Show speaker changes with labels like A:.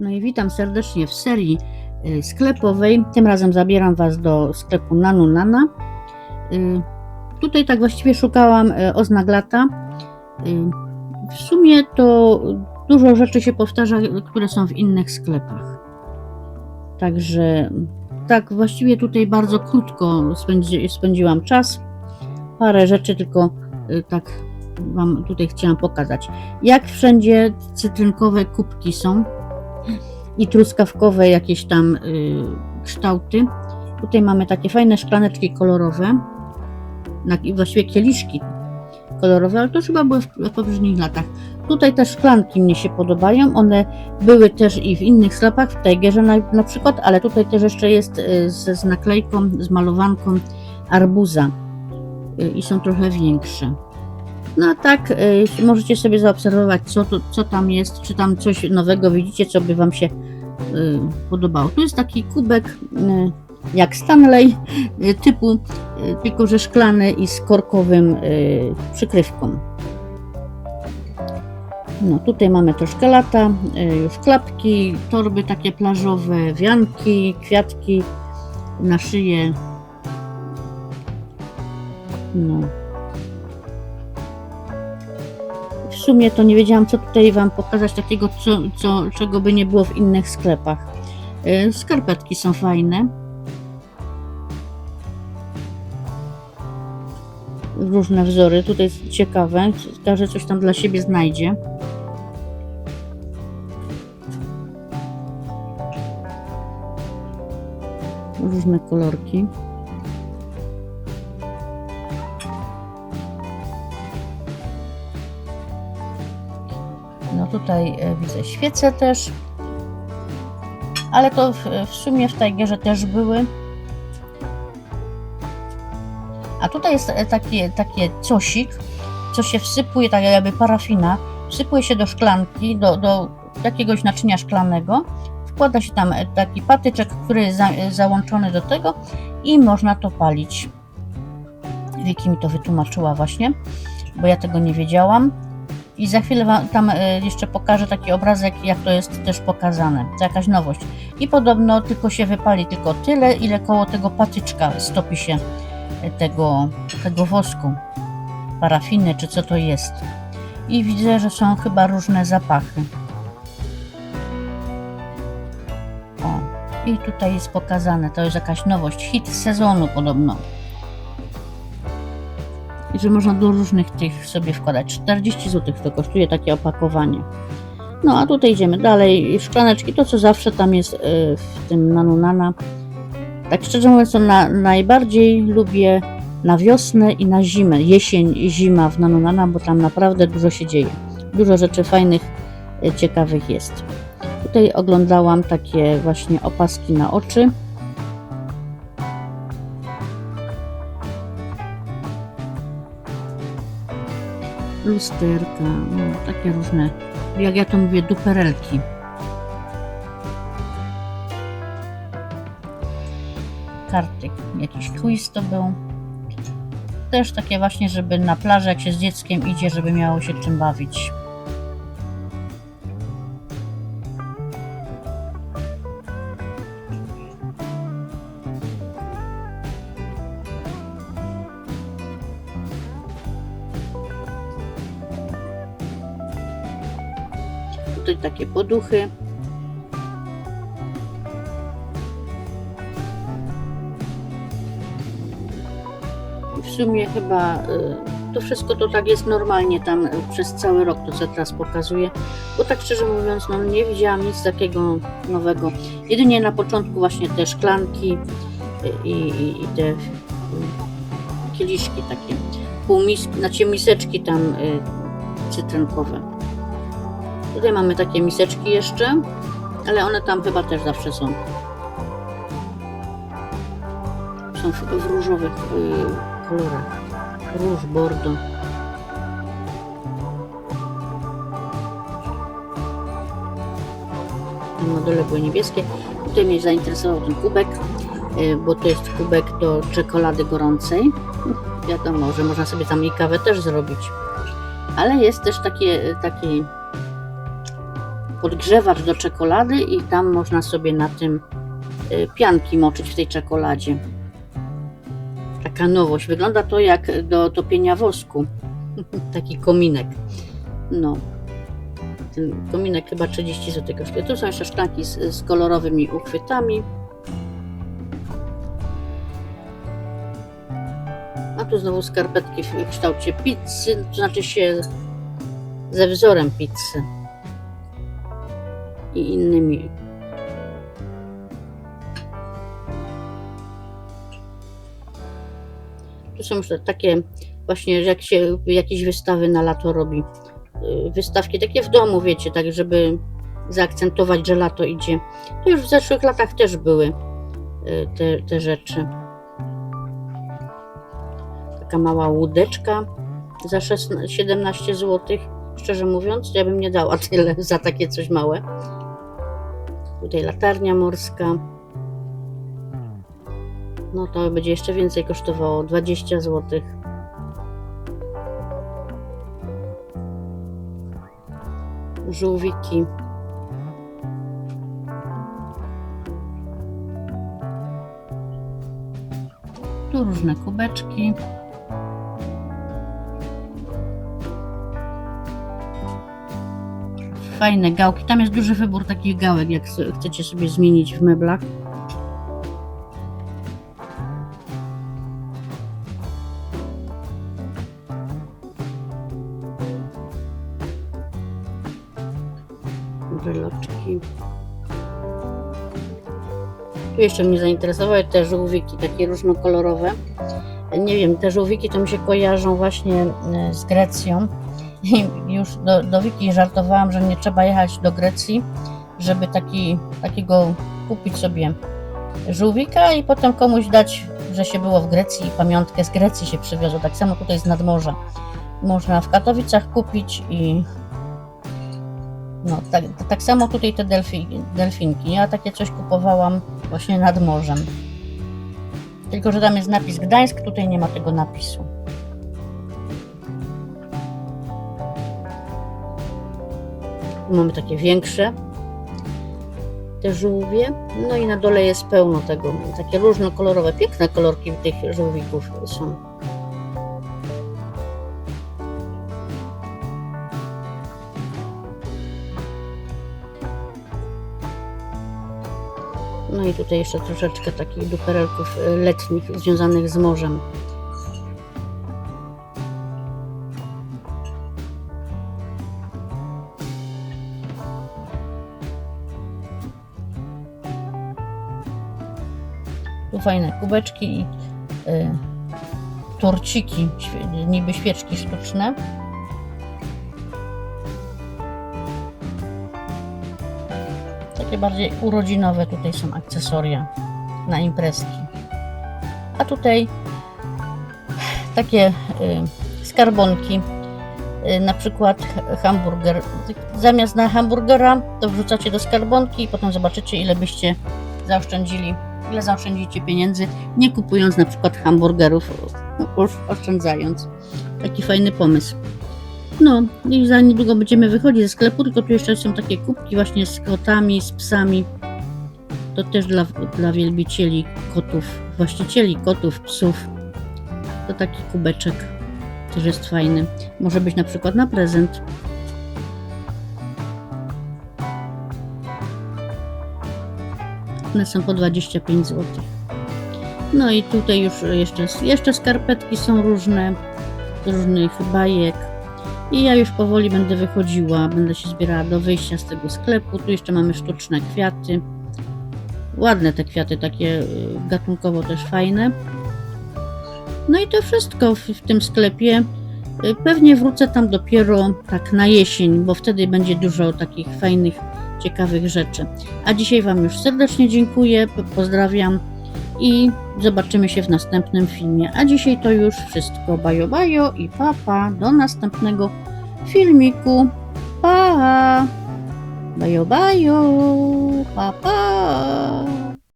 A: No i witam serdecznie w serii y, sklepowej. Tym razem zabieram Was do sklepu Nanu Nana. Y, Tutaj tak właściwie szukałam y, oznak lata. W sumie to dużo rzeczy się powtarza, które są w innych sklepach. Także tak właściwie tutaj bardzo krótko spędzi, spędziłam czas. Parę rzeczy tylko tak Wam tutaj chciałam pokazać. Jak wszędzie cytrynkowe kubki są i truskawkowe jakieś tam y, kształty. Tutaj mamy takie fajne szklaneczki kolorowe, właściwie kieliszki kolorowe, ale to chyba były w, w poprzednich latach. Tutaj te szklanki mnie się podobają, one były też i w innych sklepach, w Tigerze na, na przykład, ale tutaj też jeszcze jest y, z, z naklejką, z malowanką arbuza y, i są trochę większe. No a tak, możecie sobie zaobserwować, co, tu, co tam jest, czy tam coś nowego widzicie, co by Wam się podobało. Tu jest taki kubek y, jak Stanley, y, typu y, tylko że szklany i z korkowym y, przykrywką. No tutaj mamy troszkę lata, y, już klapki, torby takie plażowe, wianki, kwiatki na szyję. No. Sumie to nie wiedziałam, co tutaj Wam pokazać takiego, co, co, czego by nie było w innych sklepach. Y, Skarpetki są fajne. Różne wzory. Tutaj jest ciekawe. Każdy coś tam dla siebie znajdzie. Różne kolorki. Tutaj e, widzę świece też. Ale to w, w sumie w Tigerze też były. A tutaj jest e, takie, takie cosik, co się wsypuje, tak jakby parafina, wsypuje się do szklanki, do, do jakiegoś naczynia szklanego, wkłada się tam e, taki patyczek, który jest za, załączony do tego i można to palić. Wiki mi to wytłumaczyła właśnie, bo ja tego nie wiedziałam. I za chwilę Wam tam e, jeszcze pokażę taki obrazek, jak to jest też pokazane. To jakaś nowość. I podobno tylko się wypali tylko tyle, ile koło tego patyczka stopi się e, tego, tego wosku, parafiny, czy co to jest. I widzę, że są chyba różne zapachy. O, i tutaj jest pokazane, to jest jakaś nowość, hit sezonu podobno. I że można do różnych tych sobie wkładać. 40 zł to kosztuje takie opakowanie. No a tutaj idziemy dalej. Szklaneczki, to co zawsze tam jest y, w tym Nanunana. Tak szczerze mówiąc, to na, najbardziej lubię na wiosnę i na zimę. Jesień i zima w Nanunana, bo tam naprawdę dużo się dzieje. Dużo rzeczy fajnych, y, ciekawych jest. Tutaj oglądałam takie właśnie opaski na oczy. Lusterka, no, takie różne, jak ja to mówię, duperelki. Kartyk, jakiś quiz to był. Też takie właśnie, żeby na plażę, jak się z dzieckiem idzie, żeby miało się czym bawić. Tutaj takie poduchy. W sumie chyba y, to wszystko to tak jest normalnie tam y, przez cały rok, to co teraz pokazuję. Bo tak szczerze mówiąc, no nie widziałam nic takiego nowego. Jedynie na początku właśnie te szklanki y, i, i, i te kieliszki takie. Półmiski, znaczy miseczki tam cytrynkowe. Tutaj mamy takie miseczki jeszcze, ale one tam chyba też zawsze są. Są w, różowych y, kolorach. Róż, bordo. Modele były niebieskie. Tutaj mnie zainteresował ten kubek, y, bo to jest kubek do czekolady gorącej. Wiadomo, że można sobie tam i kawę też zrobić. Ale jest też takie, taki podgrzewacz do czekolady i tam można sobie na tym y, pianki moczyć w tej czekoladzie. Taka nowość. Wygląda to jak do topienia wosku. Taki kominek. No. Ten kominek chyba 30 zł. Tu są jeszcze szklanki z, z kolorowymi uchwytami. A tu znowu skarpetki w kształcie pizzy, to znaczy się ze wzorem pizzy i innymi. Tu są takie właśnie, jak się jakieś wystawy na lato robi, y, wystawki takie w domu, wiecie, tak żeby zaakcentować, że lato idzie. To już w zeszłych latach też były y, te, te rzeczy. Taka mała łódeczka za 16, 17 zł. Szczerze mówiąc, ja bym nie dała tyle za takie coś małe. Tutaj latarnia morska. No to będzie jeszcze więcej kosztowało 20 zł. Żółwiki. Tu różne kubeczki. Fajne gałki. Tam jest duży wybór takich gałek, jak chcecie sobie zmienić w meblach. Wyloczki. Tu jeszcze mnie zainteresowały te żółwiki, takie różnokolorowe. Nie wiem, te żółwiki to mi się kojarzą właśnie e, z Grecją. I już do, do Wiki żartowałam, że nie trzeba jechać do Grecji, żeby taki, takiego kupić sobie żółwika i potem komuś dać, że się było w Grecji i pamiątkę z Grecji się przywiozło. Tak samo tutaj z nadmorza. Można w Katowicach kupić i no, tak, tak samo tutaj te delfi, delfinki. Ja takie coś kupowałam właśnie nad morzem. Tylko, że tam jest napis Gdańsk, tutaj nie ma tego napisu. Mamy takie większe, te żółwie. No i na dole jest pełno tego, takie różnokolorowe, piękne kolorki tych żółwików są. No i tutaj jeszcze troszeczkę takich duperelków y, letnich związanych z morzem. Fajne kubeczki i y, torciki, niby świeczki sztuczne. Takie bardziej urodzinowe tutaj są akcesoria na imprezki. A tutaj takie y, skarbonki, y, na przykład hamburger. Zamiast na hamburgera to wrzucacie do skarbonki i potem zobaczycie ile byście zaoszczędzili, ile zaoszczędzicie pieniędzy, nie kupując na przykład hamburgerów, już oszczędzając. Taki fajny pomysł. No i za niedługo będziemy wychodzić ze sklepu, tylko tu jeszcze są takie kubki właśnie z kotami, z psami. To też dla, dla wielbicieli kotów, właścicieli kotów, psów. To taki kubeczek też jest fajny. Może być na przykład na prezent. One są po 25 zł. No i tutaj już jeszcze, jeszcze skarpetki są różne, różnych bajek. I ja już powoli będę wychodziła, będę się zbierała do wyjścia z tego sklepu. Tu jeszcze mamy sztuczne kwiaty. Ładne te kwiaty, takie y, gatunkowo też fajne. No i to wszystko w, w tym sklepie. Y, Pewnie wrócę tam dopiero tak na jesień, bo wtedy będzie dużo takich fajnych, ciekawych rzeczy. A dzisiaj Wam już serdecznie dziękuję, po- pozdrawiam i zobaczymy się w następnym filmie. A dzisiaj to już wszystko. Bajo, bajo i papa. Pa. Do następnego filmiku. Pa! Bajo, bajo. Pa, pa.